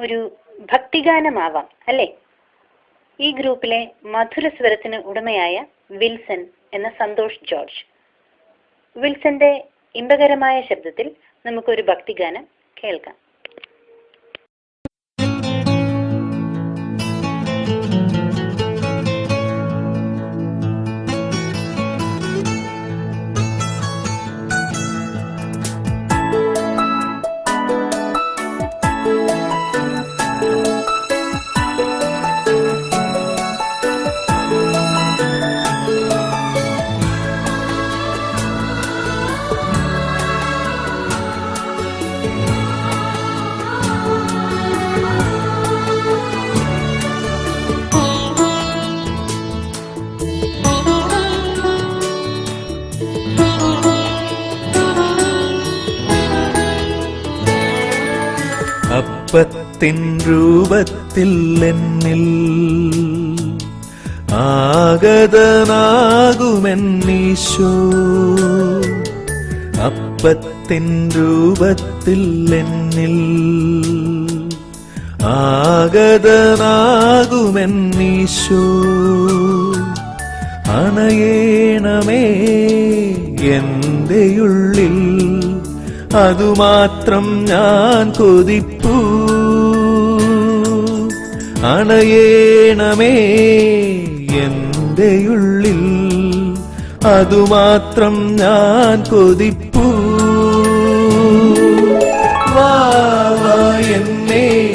ഒരു ഭക്തിഗാനമാവാം അല്ലേ? ഈ ഗ്രൂപ്പിലെ മധുര സ്വരത്തിന് ഉടമയായ വിൽസൺ എന്ന സന്തോഷ് ജോർജ്. വിൽസന്റെ ഇമ്പകരമായ ശബ്ദത്തിൽ നമുക്കൊരു ഭക്തിഗാനം കേൾക്കാം. അപ്പത്തിൻ രൂപത്തിൽ എന്നിൽ ആഗതനാകുമെന്നീശോ. അപ്പത്തിൻ രൂപത്തിൽ എന്നിൽ ആഗതനാകുമെന്നീശോ. അണയേണമേ എന്റെയുള്ളിൽ അതുമാത്രം ഞാൻ കൊതിപ്പൂ. അണയേണമേ എന്റെയുള്ളിൽ അതുമാത്രം ഞാൻ കൊതിപ്പൂ.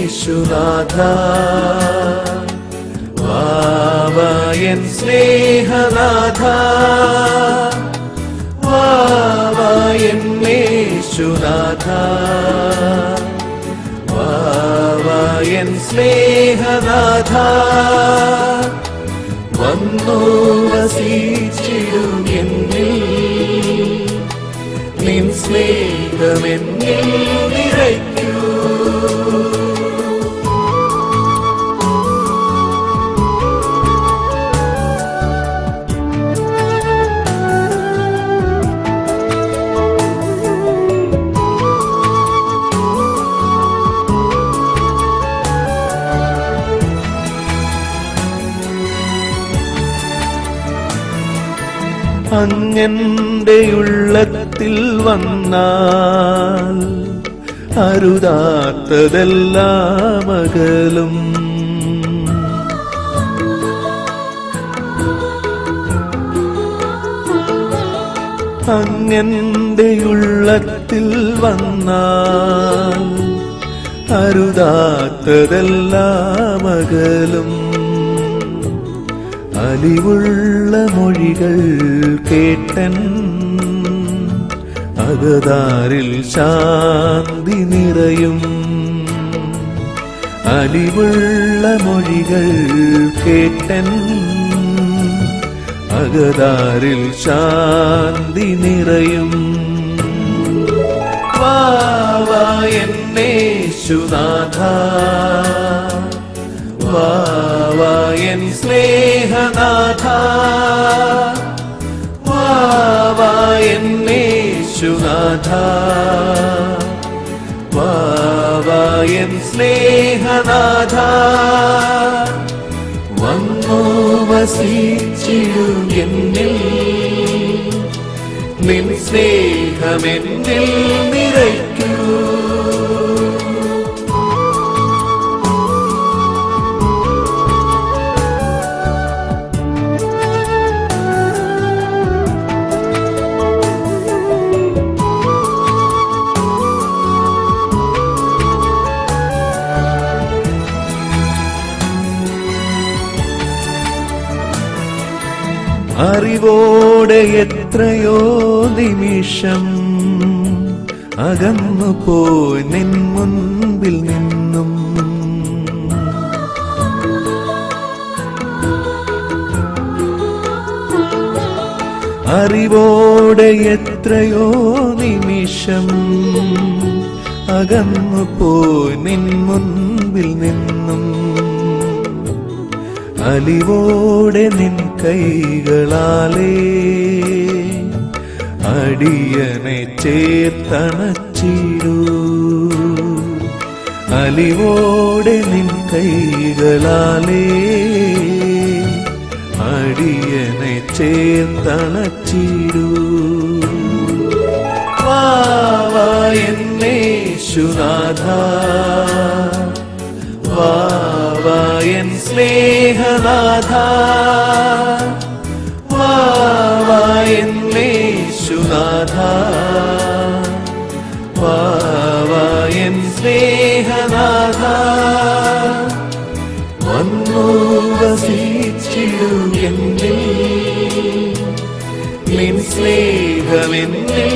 എന്നേശുനാഥ വാവയൻ സ്നേഹനാഥ. വാവയൻ യേശുനാഥ. വാവയൻ സ്നേഹനാഥ. വന്നു വസിച്ചിടും എന്നിൽ. നിൻ സ്നേഹമെന്നിൽ നിറയ്ക്കൂ. അങ്ങന്റെ ഉള്ളത്തിൽ വന്നാൽ അരുതാത്തതെല്ലാം അകലും. അങ്ങന്റെ ഉള്ളത്തിൽ വന്നാൽ അരുതാത്തതെല്ലാം അകലും. അലിവുള്ള മൊഴികൾ കേട്ടൻ അകതാരിൽ ശാന്തി നിറയും. അലിവുള്ള മൊഴികൾ കേട്ടൻ അകതാരിൽ ശാന്തി നിറയും. വാവാ എന്നേശുനാഥ വാവാ എൻ സ്നേഹനാഥ. വാവാ എന്നേശുനാഥ വാവാ എൻ സ്നേഹനാഥ. വന്നു വസിച്ചിടും എന്നിൽ. നിൻ സ്നേഹമെന്നിൽ അറിവോടെ എത്രയോ നിമിഷം അകന്നു പോയി നിൻ മുൻപിൽ നിന്നും. അറിവോടെ എത്രയോ നിമിഷം അകന്നു പോയി നിൻ മുൻപിൽ നിന്നും. അലിവോടെ നിൻ കൈകളാലേ അടിയനെ ചേർത്തണച്ചിടൂ. അലിവോടെ നിൻ കൈകളാലേ അടിയനെ ചേർത്തണച്ചിടൂ. വാവായെന്നേശുനാഥ വാവായൻ സ്നേഹനാഥ. വാവായെന്നേശുനാഥ വാവായൻ സ്നേഹനാഥ വന്നു വസിച്ചിടൂ എന്നിൽ നിൻ സ്നേഹമെന്നിൽ